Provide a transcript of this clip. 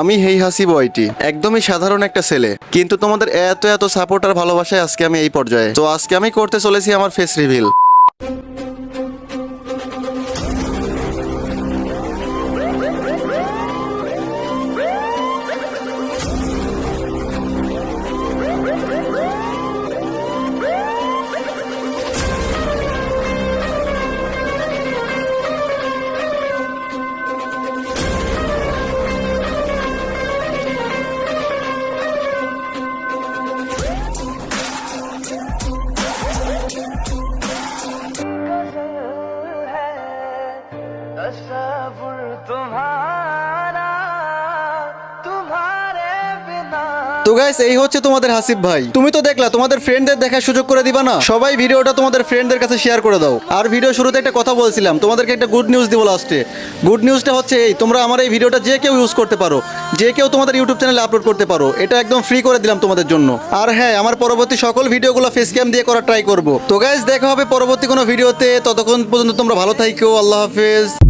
আমি হেই হাসি বয়টি একদমই সাধারণ একটা ছেলে। কিন্তু তোমাদের এত এত সাপোর্ট আর ভালোবাসায় আজকে আমি এই পর্যায়ে। তো আজকে আমি করতে চলেছি আমার ফেস রিভিল तस्वुर तुम्हारा तुम्हारे बिना তো গাইস এই হচ্ছে তোমাদের হাসিব ভাই তুমি তো দেখলা তোমাদের ফ্রেন্ডদের দেখার সুযোগ করে দিবা না সবাই ভিডিওটা তোমাদের ফ্রেন্ডদের কাছে শেয়ার করে দাও আর ভিডিও শুরুতে একটা কথা বলছিলাম তোমাদেরকে একটা গুড নিউজ দিব লাস্টে গুড নিউজটা হচ্ছে এই তোমরা আমার এই ভিডিওটা যে কেউ ইউজ করতে পারো যে কেউ তোমাদের ইউটিউব চ্যানেলে আপলোড করতে পারো এটা একদম ফ্রি করে দিলাম তোমাদের জন্য আর হ্যাঁ আমার পরবর্তী সকল ভিডিওগুলো ফেস ক্যাম দিয়ে করার ট্রাই করবো তো গাইস দেখা হবে পরবর্তী কোনো ভিডিওতে ততক্ষণ পর্যন্ত তোমরা ভালো থাইকো আল্লাহ হাফেজ